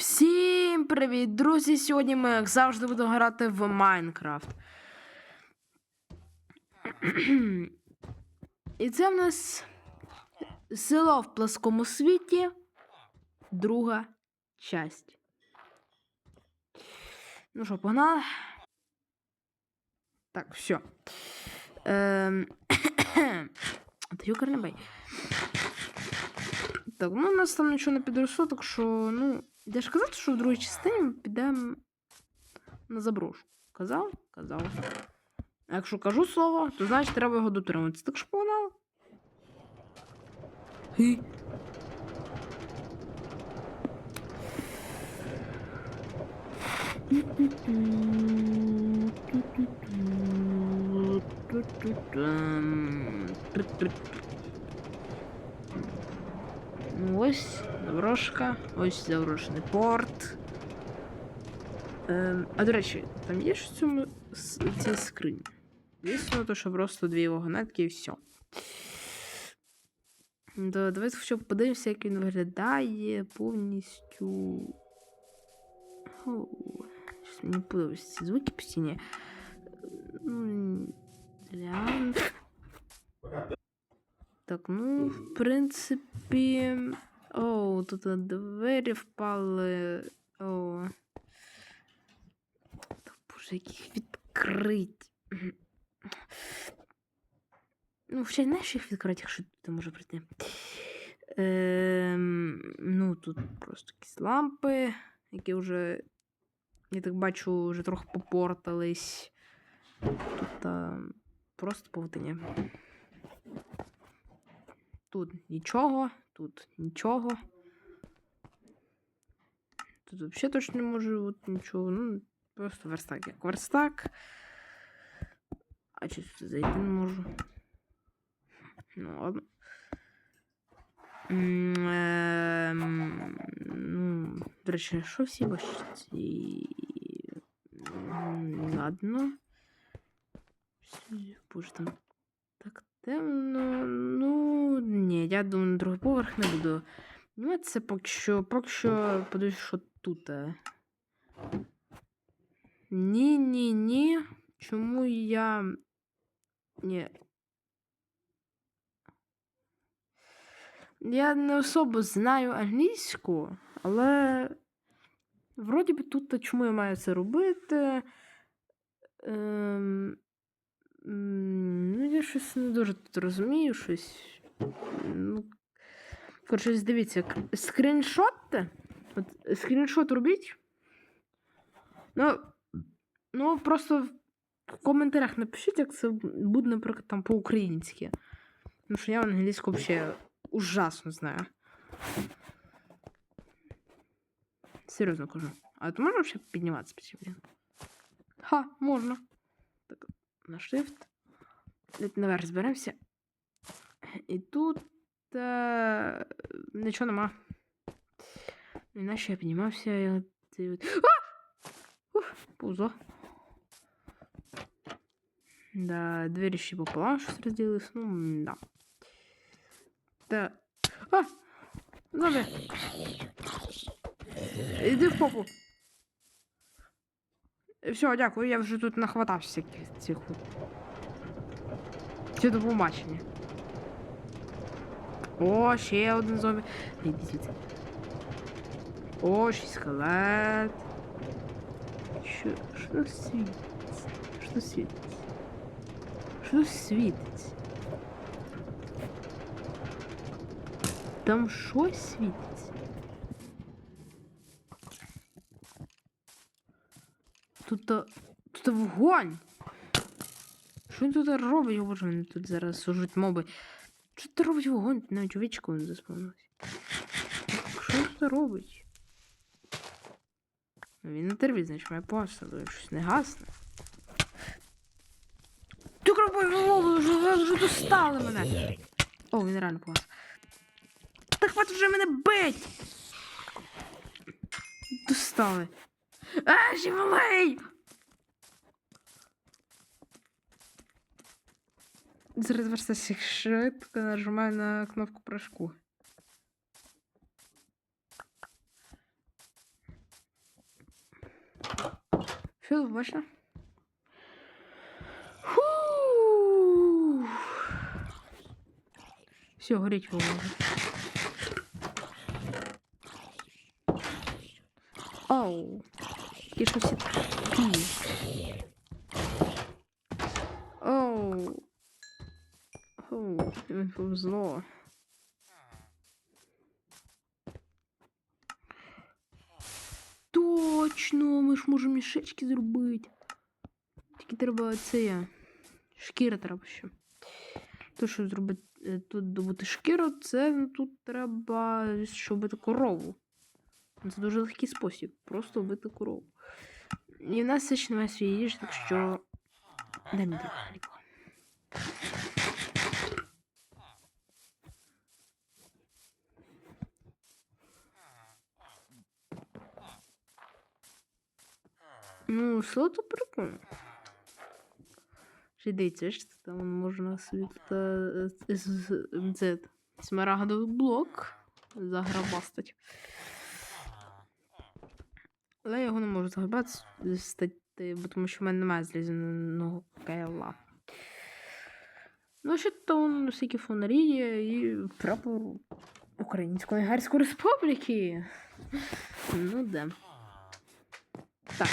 Всім привіт, друзі! Сьогодні ми, як завжди, будемо грати в Майнкрафт. І це в нас село в пласкому світі, друга часть. Ну що, погнали? Так, все. Ем... Та юкер не бей. Так, ну у нас там нічого не підросло, так що, ну, я ж казав, що в другій частині підемо на заброшку. Казав? Казав. А якщо кажу слово, то значить треба його дотримуватися. Так що погнали. Хі. Ну, Ось заброшка, ось заброшений порт. Ем, а до речі, там є ж в цьому цій скрині? Звісно, то що просто дві вагонетки і все. Да, давайте хоча б подивимося, як він виглядає повністю. О, мені подобаються звуки постійні. Ну. Так, ну, в принципі. О, тут двері впали. О. Та боже, яких відкрить. Ну, ще знаєш, їх відкрити, якщо тут може прийти. Ем, ну, тут просто якісь лампи, які вже, я так бачу, вже трохи попортались. Тут а, просто павутиня. Тут нічого, тут нічого. Тут взагалі точно не може бути нічого. Ну, просто верстак як верстак. А чи сюди зайти не можу? Ну, ладно. Ем, Ну, до речі, що всі ваші? Ладно. Боже, там темно. Ну, ні, я думаю, на другий поверх не буду. Ну, це поки що, поки що подивлюсь, що тут. Ні, ні, ні. Чому я. Ні. Я не особо знаю англійську, але вроді би тут чому я маю це робити. Ем... Ну, я щось не дуже тут розумію, щось. Ну, коротше, дивіться, к- скріншот. От скріншот робіть. Ну, ну просто в коментарях напишіть, як це буде, наприклад, там по-українськи. Тому що я англійську взагалі ужасно знаю. Серйозно кажу. А ти можна взагалі підніматися? Ха, можна. Так, на shift. Десь наверх зберемося. І тут е, нічого нема. Іначе я піднімався і от. і от- А! Ух, Пузо. Да, двері ще пополам щось розділились. Ну, м, да. Та. А! Зомбі! Іди в попу. Все, дякую, я вже тут нахватався цих. Чи до. О, ще один зомбі. О, ще скелет. Що, що світиться? Що світиться? Що світиться? Там щось світиться. Тут, то- тут то вогонь. Що він тут робить? О, боже, вони тут зараз сужуть моби. Що тут робить вогонь? Навіть овечку не заспавнився. Що він тут робить? Він на терві, значить, має посаду, щось не гасне. Ти кропой голову, вже, вже достали мене. О, він реально погас. Та хватить вже мене бить! Достали. А, малий! Зараз верстася швидко нажимаю на кнопку прыжку. Бачите? Фу. Все, горіть воно. Оу. Які ж всі такі. Оу. Оу, мені повезло. Точно, ми ж можемо мішечки зробити. Тільки треба це. Шкіра треба ще. То, щоб зробити е, тут добути шкіру, це тут треба щоб вбити корову. Це дуже легкий спосіб. Просто вбити корову. І в нас все ще немає своєї їжі, так що. Дай мені трохи хліба. Ну, село то прикольно. Ще дивіться, що там можна собі тут е, е, смарагдовий блок заграбастать. Але я його не можу заграбати, бо тому що в мене немає злізаного кайла. Ну, ще он всякі фонарі є і прапор Української Гарської Республіки. Ну, да. Так.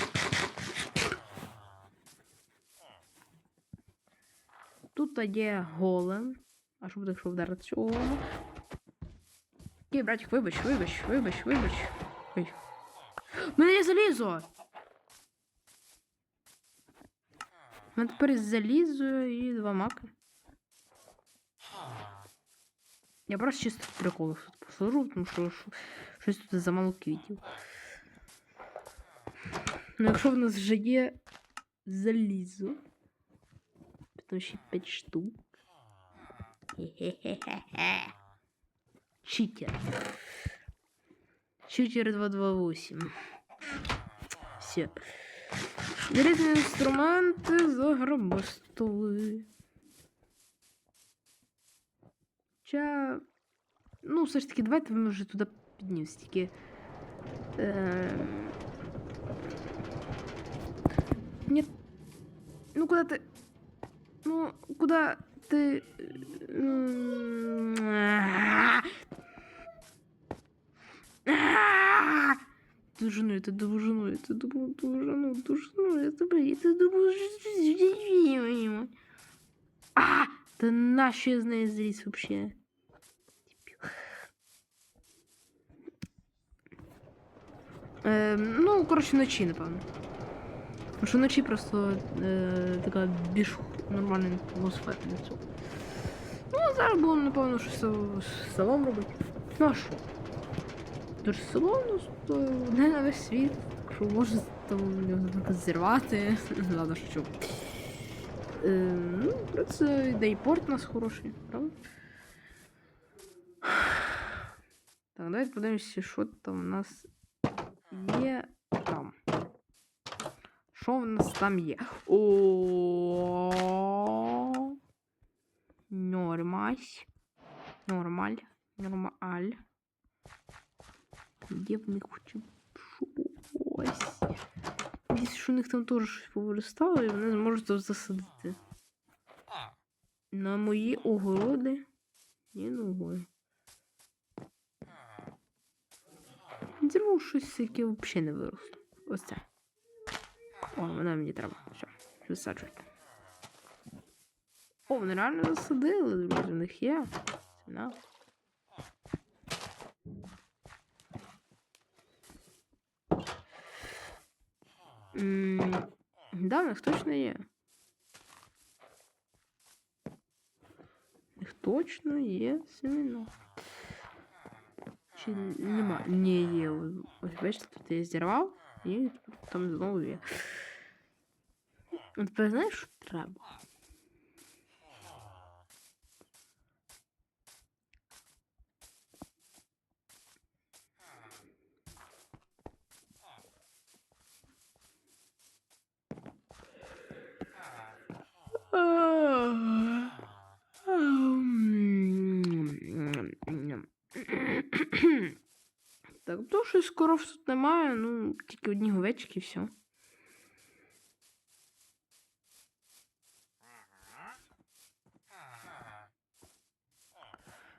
Тут є голем. А що буде, якщо вдарити цього? Окей, братик, вибач, вибач, вибач, вибач. Ой. У мене є залізо! У мене тепер залізо і два маки. Я просто чисто в приколах тут посажу, тому що що- щось тут замало квітів. Ну, якщо в нас вже є залізо, то ще 5 штук. Хе-хе-хе-хе. Читер. Читер 228. Все. Різні інструменти заграбастали. Ча... Ну, все ж таки, давайте ми вже туди піднімемося. Тільки. Ем... Нет. Ну куда ты? Ну, куда ты? Дужину, это дужину, это думаю, дужину, дужину, это, блин, это думаю, А! Да нащо я знаю здесь вообще? Дебил. Ем, ну, коротше, вночі, напевно. Тому що вночі просто е, така більш нормальна атмосфера для цього. Ну, а зараз було, напевно, щось з селом робити. Ну а що? Тож село не на весь світ, що може там зірвати. Ладно, що. Е, ну, про це де і порт у нас хороший, правда? Так, давайте подивимося, що там у нас є там. Що в нас там є? О. Нормась. Нормаль. Нормаль. Де в них хоч щось? Десь у них там теж щось повиростало, і вони зможуть засадити. На мої огороди. Ні, ногою. Зірву щось, яке взагалі не виросло. Ось це. О, вона мені треба. Все, висаджуйте. О, вони реально засадили, друзі, в них є. Семена. М, Да, в них точно є. В них точно є семена. Чи нема? Ні, є. Ось бачите, тут я зірвав і там знову є. От тепер знаєш, що треба? Ем, так, то щось коров тут немає, ну, тільки одні овечки і все.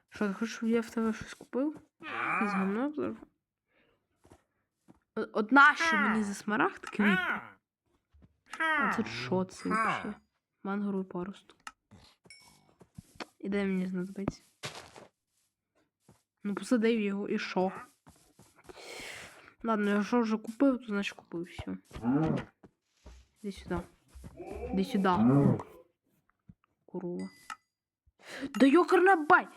Що, ти хочеш, щоб я в тебе щось купив? Із гамно. Одна що мені за смарагдки. А це що це взагалі? Мангровий паросток. І де мені знадобиться? Ну, посадив його і що? Ладно, якщо вже купив, то значить купив все. Іди сюди. Іди сюди. Корова. Да йокарна бай!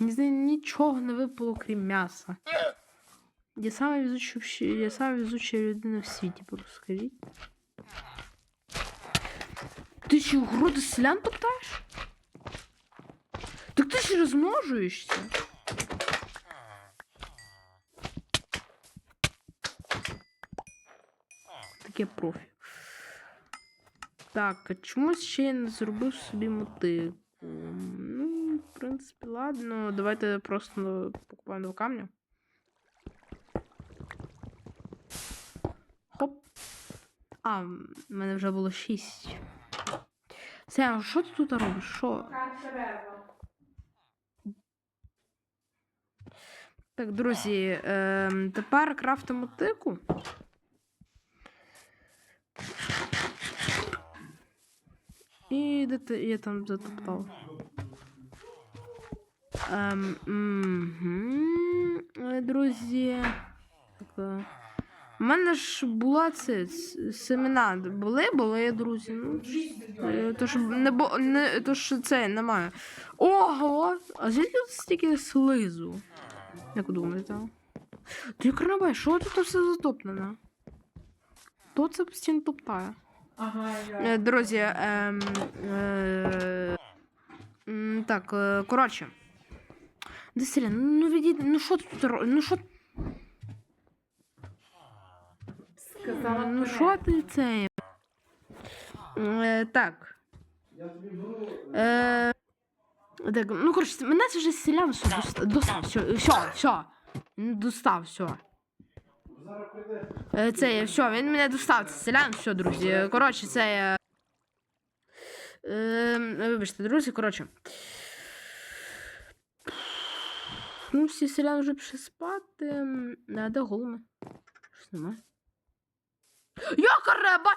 Нічого не випало, крім м'яса. Я сама везуча, я сама везуча людина в світі, просто скажіть. Ти ще городи селян топтаєш? Так ти ж розмножуєшся. Таке профі. Так, а чомусь ще я не зробив собі мотику. Ну, в принципі, ладно. Давайте просто покупаємо два камня. А, в мене вже було шість. Сем, що ти тут робиш? Що? Так, друзі, ем, тепер крафтимо мотику. І де ти я там затоптав. Ем. Е, Друзі. Так, е, У мене ж була це семена. Були, були, друзі. Ну, е, то, що не, бо- не, то що це немає. Ого! А звідки тут стільки слизу? Як думаєте? Ти карнабай, що тут все затоплено? Хто це постійно топтає? Ага, я. Е, Друзі, ем, е, так, е, коротше. Деселя, ну відійди, ну що тут Ну що, Сказала ну що ти це? Е, так. Е, так, ну коротше, мене це вже селян все достав, достав, все, все, все, достав, все. Е, Це все, він мене достав, це селян, все, друзі. Коротше, це я. Е, вибачте, друзі, коротше. Ну, всі селяни вже пішли спати. Де голуми? Щось немає. Яка реба!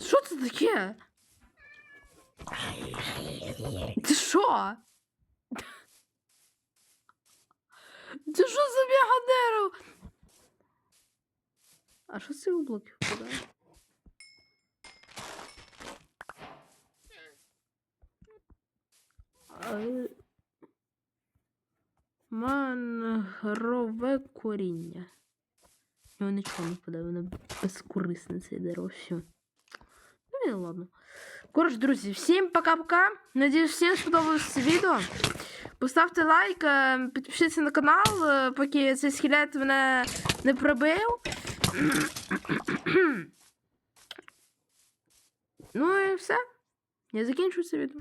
Що це таке? Це що? Це що за мегадеро? А що це у блоки впадає? Е, Мангрове коріння. Його нічого не впадає, воно безкорисне це дерево, все. Ну і ладно. Коротше, друзі, всім пока-пока. Надіюсь, всім сподобалось це відео. Поставте лайк, е, підпишіться на канал, е, поки цей скелет мене не пробив. ну і все. Я закінчую це відео.